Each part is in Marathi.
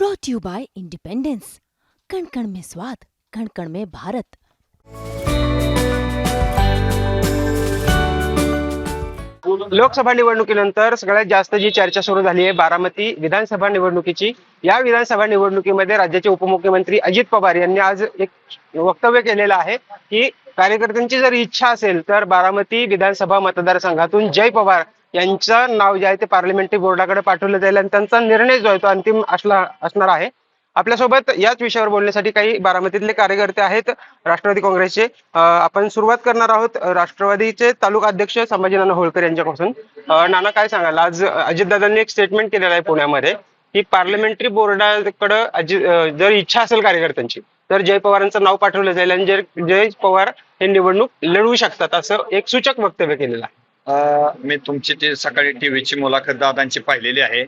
ब्रॉट यू बाय इंडिपेंडेंस कण कण में स्वाद कण कण में भारत लोकसभा निवडणुकीनंतर सगळ्यात जास्त जी चर्चा सुरू झाली आहे बारामती विधानसभा निवडणुकीची या विधानसभा निवडणुकीमध्ये राज्याचे उपमुख्यमंत्री अजित पवार यांनी आज एक वक्तव्य केलेलं आहे की कार्यकर्त्यांची जर इच्छा असेल तर बारामती विधानसभा मतदारसंघातून जय पवार यांचं नाव जे आहे ते पार्लमेंटरी बोर्डाकडे पाठवलं जाईल आणि त्यांचा निर्णय जो आहे तो अंतिम असला असणार आहे. आपल्यासोबत याच विषयावर बोलण्यासाठी काही बारामतीतले कार्यकर्ते आहेत. राष्ट्रवादी काँग्रेसचे आपण सुरुवात करणार आहोत. राष्ट्रवादीचे तालुका अध्यक्ष संभाजी नाना होळकर यांच्यापासून. नाना काय सांगाल? आज अजितदादांनी एक स्टेटमेंट केलेलं आहे पुण्यामध्ये की पार्लमेंटरी बोर्डाकडे अजित जर इच्छा असेल कार्यकर्त्यांची तर जय पवारांचं नाव पाठवलं जाईल आणि जर जय पवार हे निवडणूक लढवू शकतात असं एक सूचक वक्तव्य केलेलं आहे. मी तुमची ती सकाळी टीव्हीची मुलाखत दादांची पाहिलेली आहे.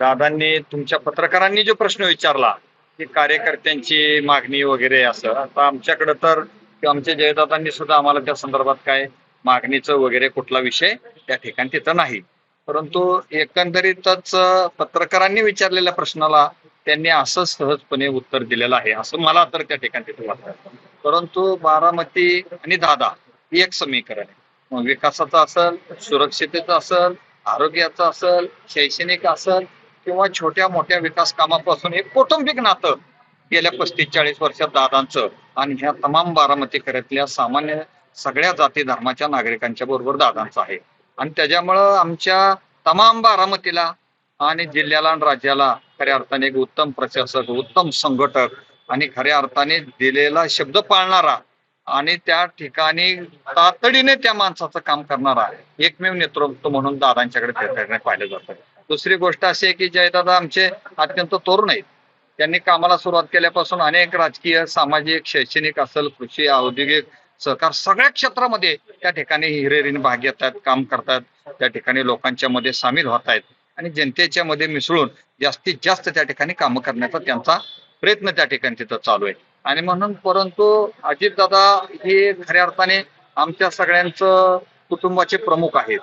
दादांनी तुमच्या पत्रकारांनी जो प्रश्न विचारला की कार्यकर्त्यांची मागणी वगैरे असं आता आमच्याकडे तर आमच्या जयदादांनी सुद्धा आम्हाला त्या संदर्भात काय मागणीचं वगैरे कुठला विषय त्या ठिकाणी तिथं नाही. परंतु एकंदरीतच पत्रकारांनी विचारलेल्या प्रश्नाला त्यांनी असं सहजपणे उत्तर दिलेलं आहे असं मला तर त्या ठिकाणी तिथं वाटतं. परंतु बारामती आणि दादा ही एक समीकरण आहे. मग विकासाचं असेल सुरक्षितेचं असेल आरोग्याचं असेल शैक्षणिक असेल किंवा छोट्या मोठ्या विकास कामापासून एक कौटुंबिक नातं गेल्या पस्तीस चाळीस वर्षात दादांचं आणि ह्या तमाम बारामती बारामतीकरातल्या सामान्य सगळ्या जाती धर्माच्या नागरिकांच्या बरोबर दादांचं आहे. आणि त्याच्यामुळं आमच्या तमाम बारामतीला आणि जिल्ह्याला आणि राज्याला खऱ्या अर्थाने एक उत्तम प्रशासक उत्तम संघटक आणि खऱ्या अर्थाने दिलेला शब्द पाळणारा आणि त्या ठिकाणी तातडीने त्या माणसाचं काम करणारा एकमेव नेतृत्व म्हणून दादांच्याकडे त्या पाहिलं जातं. दुसरी गोष्ट अशी आहे की जयदादा आमचे अत्यंत तरुण आहेत. त्यांनी कामाला सुरुवात केल्यापासून अनेक राजकीय सामाजिक शैक्षणिक असेल कृषी औद्योगिक सहकार सगळ्या क्षेत्रामध्ये त्या ठिकाणी हिरेरीने भाग घेतात काम करतात त्या ठिकाणी लोकांच्या मध्ये सामील होत आहेत. आणि जनतेच्या मध्ये मिसळून जास्तीत जास्त त्या ठिकाणी कामं करण्याचा त्यांचा प्रयत्न त्या ठिकाणी तिथं चालू आहे आणि म्हणून परंतु अजितदादा हे खऱ्या अर्थाने आमच्या सगळ्यांचं कुटुंबाचे प्रमुख आहेत.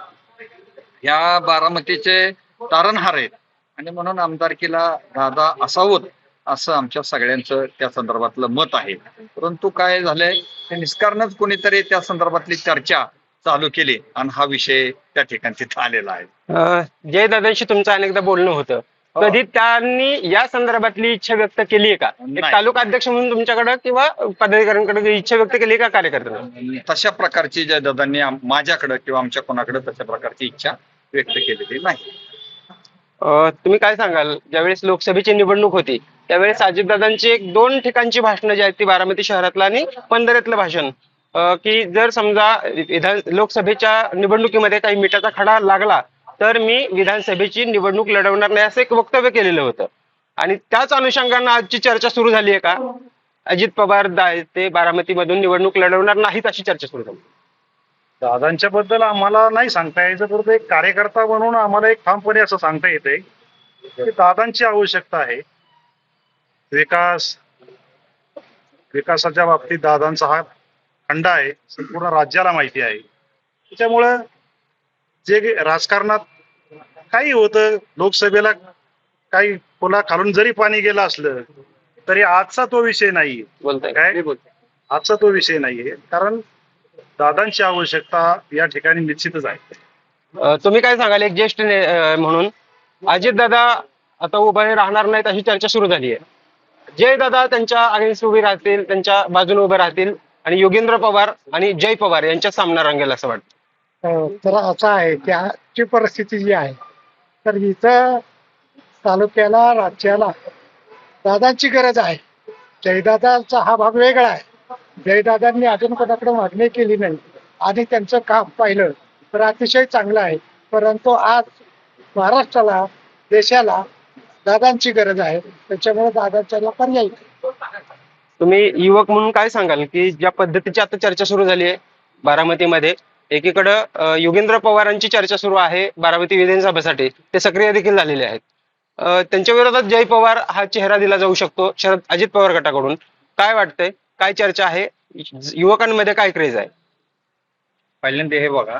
ह्या बारामतीचे तारणहार आहेत. आणि म्हणून आमदारकीला दादा असावत असं आमच्या सगळ्यांचं त्या संदर्भातलं मत आहे. परंतु काय झालंय निष्कारणच कोणीतरी त्या संदर्भातली चर्चा चालू केली. आणि हा विषय त्या ठिकाणी तिथं आलेला आहे. जय दादाशी तुमचं अनेकदा बोलणं होतं. कधी त्यांनी या संदर्भातली इच्छा व्यक्त केली आहे का? एक नाही. तालुका अध्यक्ष म्हणून तुमच्याकडे किंवा पदाधिकाऱ्यांकडे इच्छा व्यक्त केली आहे का कार्यकर्त्यांना? तशा प्रकारची ज्या दादांनी आम- माझ्याकडं किंवा आमच्या कोणाकडे तशा प्रकारची इच्छा व्यक्त केलेली नाही. अं, तुम्ही काय सांगाल? ज्यावेळेस लोकसभेची निवडणूक होती त्यावेळेस अजितदादांची एक दोन ठिकाणची भाषणं जी आहेत ती बारामती शहरातलं आणि पंधरातलं भाषण. अं, की जर समजा विधान लोकसभेच्या निवडणुकीमध्ये काही मिठाचा खडा लागला तर मी विधानसभेची निवडणूक लढवणार नाही असं एक वक्तव्य केलेलं होतं. आणि त्याच अनुषंगानं आजची चर्चा सुरू झाली आहे का? अजित पवार दा- ते बारामतीमधून निवडणूक लढवणार नाहीत अशी चर्चा सुरू झाली. दादांच्या बद्दल आम्हाला नाही सांगता यायचं परंतु एक कार्यकर्ता म्हणून आम्हाला एक ठामपणे असं सांगता येते की दादांची आवश्यकता आहे. विकास विकासाच्या बाबतीत दादांचा हा खंडा आहे संपूर्ण राज्याला माहिती आहे. त्याच्यामुळं जे राजकारणात काही होतं लोकसभेला काही पुला खालून जरी पाणी गेलं असलं तरी आजचा तो विषय नाही बोलताय. काय? आजचा तो विषय नाहीये. कारण दादांची आवश्यकता या ठिकाणी निश्चितच आहे. तुम्ही काय सांगाल? एक ज्येष्ठ म्हणून. अजितदादा आता उभे राहणार नाहीत अशी चर्चा सुरू झाली आहे. जय दादा त्यांच्या अगेन्स्ट उभे राहतील त्यांच्या बाजूने उभे राहतील आणि योगेंद्र पवार आणि जय पवार यांच्या सामना रंगेल असं वाटतं. तर असं आहे की आजची परिस्थिती जी आहे तर इथं तालुक्याला राज्याला दादांची गरज आहे. जयदादांचा हा भाग वेगळा आहे. जयदादांनी अजून कोणाकडे मागणी केली नाही आणि त्यांचं काम पाहिलं तर अतिशय चांगलं आहे. परंतु आज महाराष्ट्राला देशाला दादांची गरज आहे. त्याच्यामुळे दादांच्या पर्याय तुम्ही युवक म्हणून काय सांगाल की ज्या पद्धतीची आता चर्चा सुरू झाली आहे बारामतीमध्ये एकीकडं योगेंद्र पवारांची चर्चा सुरू आहे बारामती विधानसभेसाठी. ते सक्रिय देखील झालेले आहेत. त्यांच्या विरोधात जय पवार हा चेहरा दिला जाऊ शकतो शरद अजित पवार गटाकडून. काय वाटतंय? काय चर्चा आहे? युवकांमध्ये काय क्रेज आहे? पहिल्यांदा हे बघा.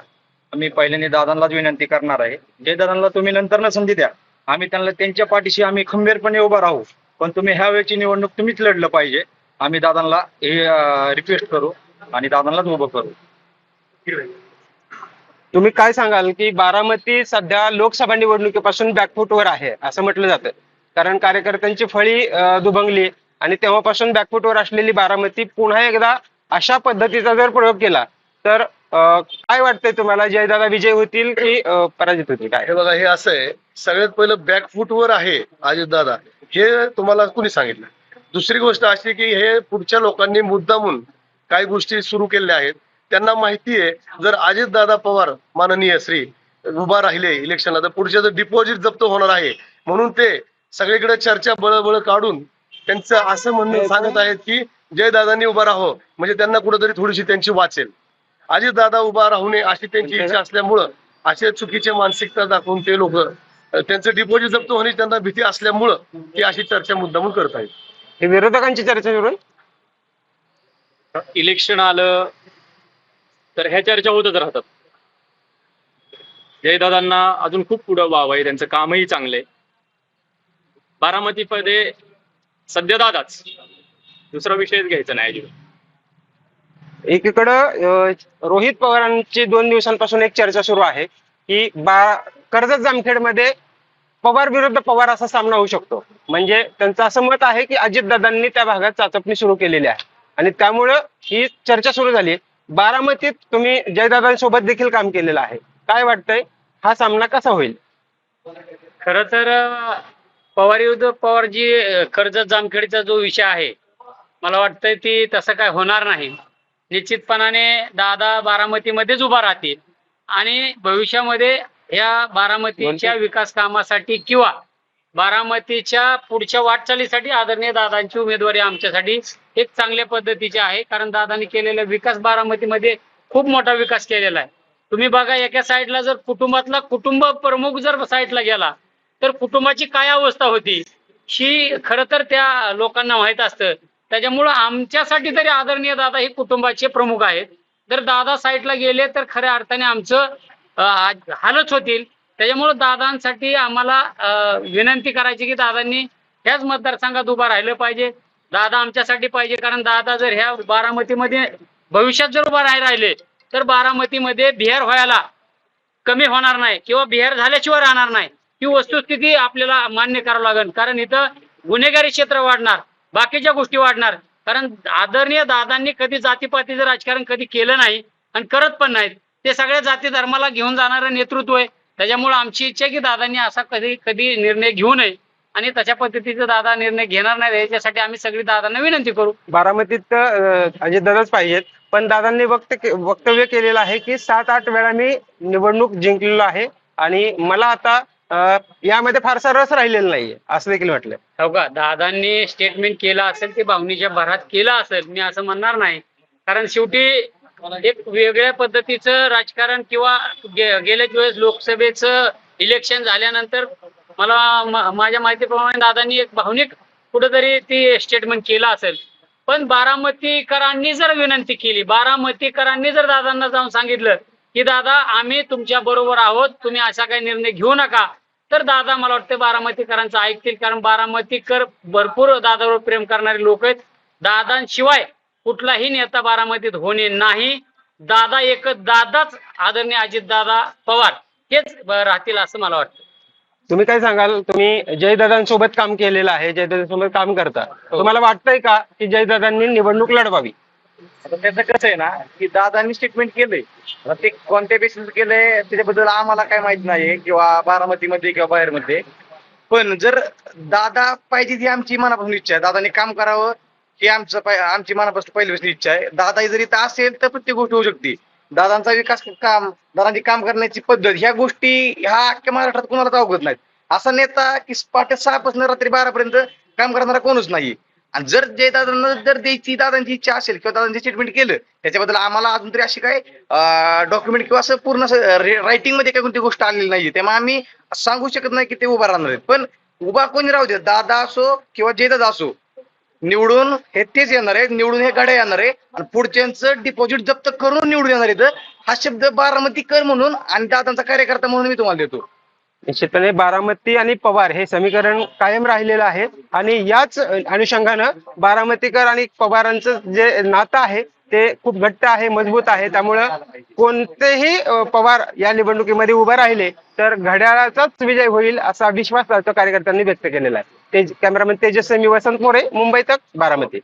आम्ही पहिल्यांदा दादांनाच विनंती करणार आहे. जय दादांना तुम्ही नंतर संधी द्या. आम्ही त्यांना त्यांच्या पाठीशी आम्ही खंबीरपणे उभा राहू. पण तुम्ही ह्या वेळची निवडणूक तुम्हीच लढलं पाहिजे. आम्ही दादांना हे रिक्वेस्ट करू आणि दादांनाच उभं करू. तुम्ही काय सांगाल की बारामती सध्या लोकसभा निवडणुकीपासून बॅकफूटवर आहे असं म्हटलं जातं. कारण कार्यकर्त्यांची फळी दुभंगली आणि तेव्हापासून बॅकफूटवर असलेली बारामती पुन्हा एकदा अशा पद्धतीचा जर प्रयोग केला तर काय वाटतंय तुम्हाला? जयदादा विजय होतील की पराजित होतील? काय? हे बघा हे असं आहे. सगळ्यात पहिलं बॅकफूटवर आहे अजितदादा हे तुम्हाला कुणी सांगितलं? दुसरी गोष्ट अशी की हे पुढच्या लोकांनी मुद्दामून काही गोष्टी सुरू केलेल्या आहेत. त्यांना माहिती आहे जर अजितदादा पवार माननीय श्री उभा राहिले इलेक्शनला तर पुढच्या डिपॉझिट जप्त होणार आहे म्हणून ते सगळीकडे चर्चा बळबळ काढून त्यांचं असं म्हणणं सांगत आहेत की जयदादांनी उभा राहो म्हणजे त्यांना कुठेतरी थोडीशी त्यांची वाचेल. अजितदादा उभा राहू नये अशी त्यांची इच्छा असल्यामुळं असे चुकीचे मानसिकता दाखवून ते लोक त्यांचं डिपॉझिट जप्त होण्याची त्यांना भीती असल्यामुळं ते अशी चर्चा मुद्दामून करत आहेत हे विरोधकांची चर्चा इलेक्शन आलं तर ह्या चर्चा होतच राहतात. जयदादांना अजून खूप पुढं व्हावं आहे त्यांचं कामही चांगले. पदे सध्या दादाच. दुसरा विषयच घ्यायचा नाही एकीकडं रोहित पवारांची दोन दिवसांपासून एक चर्चा सुरू आहे की बा कर्जत जामखेडमध्ये पवार विरुद्ध पवार असा सामना होऊ शकतो. म्हणजे त्यांचं असं मत आहे की अजितदादांनी त्या भागात चाचपणी सुरू केलेली आहे. आणि त्यामुळं ही चर्चा सुरू झाली बारामतीत तुम्ही जयदादांसोबत देखील काम केलेलं आहे. काय वाटतंय? हा सामना कसा होईल? खर तर पवार विरुद्ध पवारजी कर्जत जामखेडचा जो विषय आहे मला वाटतंय ती तसं काय होणार नाही. निश्चितपणाने दादा बारामतीमध्येच उभा राहतील आणि भविष्यामध्ये या बारामतीच्या विकास कामासाठी किंवा बारामतीच्या पुढच्या वाटचालीसाठी आदरणीय दादांची उमेदवारी आमच्यासाठी एक चांगल्या पद्धतीची आहे. कारण दादांनी केलेला विकास बारामतीमध्ये खूप मोठा विकास केलेला आहे. तुम्ही बघा एका साईडला जर कुटुंबातला कुटुंब प्रमुख जर साईडला गेला तर कुटुंबाची काय अवस्था होती? ही खरं तर त्या लोकांना माहीत असतं. त्याच्यामुळं आमच्यासाठी तरी आदरणीय दादा हे कुटुंबाचे प्रमुख आहेत. जर दादा साईडला गेले तर खऱ्या अर्थाने आमचं हालच होतील. त्याच्यामुळं दादांसाठी आम्हाला विनंती करायची की दादांनी ह्याच मतदारसंघात उभा राहिलं पाहिजे. दादा आमच्यासाठी पाहिजे कारण दादा जर ह्या बारामतीमध्ये भविष्यात जर उभा नाही राहिले तर बारामतीमध्ये बिहार व्हायला कमी होणार नाही किंवा बिहार झाल्याशिवाय राहणार नाही. ही वस्तुस्थिती आपल्याला मान्य करावं लागेल. कारण इथं गुन्हेगारी क्षेत्र वाढणार बाकीच्या गोष्टी वाढणार. कारण आदरणीय दादांनी कधी जातीपातीचं राजकारण कधी केलं नाही आणि करत पण नाहीत. ते सगळ्या जाती धर्माला घेऊन जाणारं नेतृत्व आहे. त्याच्यामुळे आमची इच्छा की दादांनी असा कधी कधी निर्णय घेऊ नये आणि तशा पद्धतीचा दादा निर्णय घेणार नाही याच्यासाठी आम्ही सगळी दादांना विनंती करू. बारामतीत अं, अजितदादाच पाहिजेत पण दादांनी वक्त वक्तव्य केलेलं आहे की सात आठ वेळा मी निवडणूक जिंकलेलो आहे आणि मला आता यामध्ये फारसा रस राहिलेला नाहीये असं देखील म्हटलंय हो का? दादांनी स्टेटमेंट केलं असेल ते भावनेच्या भरात केलं असेल मी असं म्हणणार नाही. कारण शेवटी एक वेगळ्या पद्धतीचं राजकारण किंवा गेल्याच वेळेस लोकसभेचं इलेक्शन झाल्यानंतर मला माझ्या माहितीप्रमाणे दादांनी एक भावनिक कुठंतरी ती स्टेटमेंट केलं असेल. पण बारामतीकरांनी जर विनंती केली बारामतीकरांनी जर दादांना जाऊन सांगितलं की दादा आम्ही तुमच्या बरोबर आहोत तुम्ही असा काही निर्णय घेऊ नका. तर दादा मला वाटतं बारामतीकरांचं ऐकतील कारण बारामतीकर भरपूर दादावर प्रेम करणारे लोक आहेत. दादांशिवाय कुठलाही नेता बारामतीत होणे नाही. दादा एकच दादाच आदरणीय अजित दादा पवार हेच राहतील असं मला वाटतं. तुम्ही काय सांगाल? तुम्ही जयदादांसोबत काम केलेलं आहे जयदादांसोबत काम करता. हो. तुम्हाला वाटतंय का की जयदादांनी निवडणूक लढवावी? आता त्याचं कसं आहे ना की दादांनी स्टेटमेंट केलंय. आता ते कोणत्या बेसिस केलंय त्याच्याबद्दल आम्हाला काय माहीत नाही किंवा बारामतीमध्ये किंवा बाहेरमध्ये. पण जर दादा पाहिजे ती आमची मनापासून इच्छा आहे. दादाने काम करावं ही आमचं पाय- आमची मनापासून पहिल्यापासून इच्छा आहे. दादा जरी इथं असेल तर प्रत्येक गोष्ट होऊ शकते. दादांचा विकास काम दादांची काम करण्याची पद्धत ह्या गोष्टी ह्या अख्ख्या महाराष्ट्रात कोणालाच अवगत नाहीत. असा नेता की पहाटे सहा पासून रात्री बारापर्यंत काम करणारा कोणच नाही. आणि जर जे दादांना जर द्यायची दादांची इच्छा असेल किंवा दादांची स्टेटमेंट केलं त्याच्याबद्दल आम्हाला अजून तरी अशी काय डॉक्युमेंट किंवा असं पूर्ण रायटिंगमध्ये काही कोणती गोष्ट आलेली नाहीये. त्यामुळे आम्ही सांगू शकत नाही की ते उभा राहणार आहेत. पण उभा कोणी राहू दे दादा असो किंवा जयदादा असो निवडून हे तेच येणार आहे निवडून हे गाड्या येणार आहे. आणि पुढच्यांचं डिपॉझिट जप्त करून निवडून येणार आहेत. हा शब्द बारामती कर म्हणून आणि दादांचा कार्यकर्ता म्हणून मी तुम्हाला देतो. निश्चितपणे बारामती आणि पवार हे समीकरण कायम राहिलेलं आहे. आणि याच अनुषंगानं बारामतीकर आणि पवारांचं जे नातं आहे ते खूप घट्ट आहे मजबूत आहे. त्यामुळं कोणतेही पवार या निवडणुकीमध्ये उभे राहिले तर घड्याळाचाच विजय होईल असा विश्वास कार्यकर्त्यांनी व्यक्त केलेला आहे. तेज कॅमेरामॅन तेजस्वी वसंत मोरे मुंबई तक बारामती.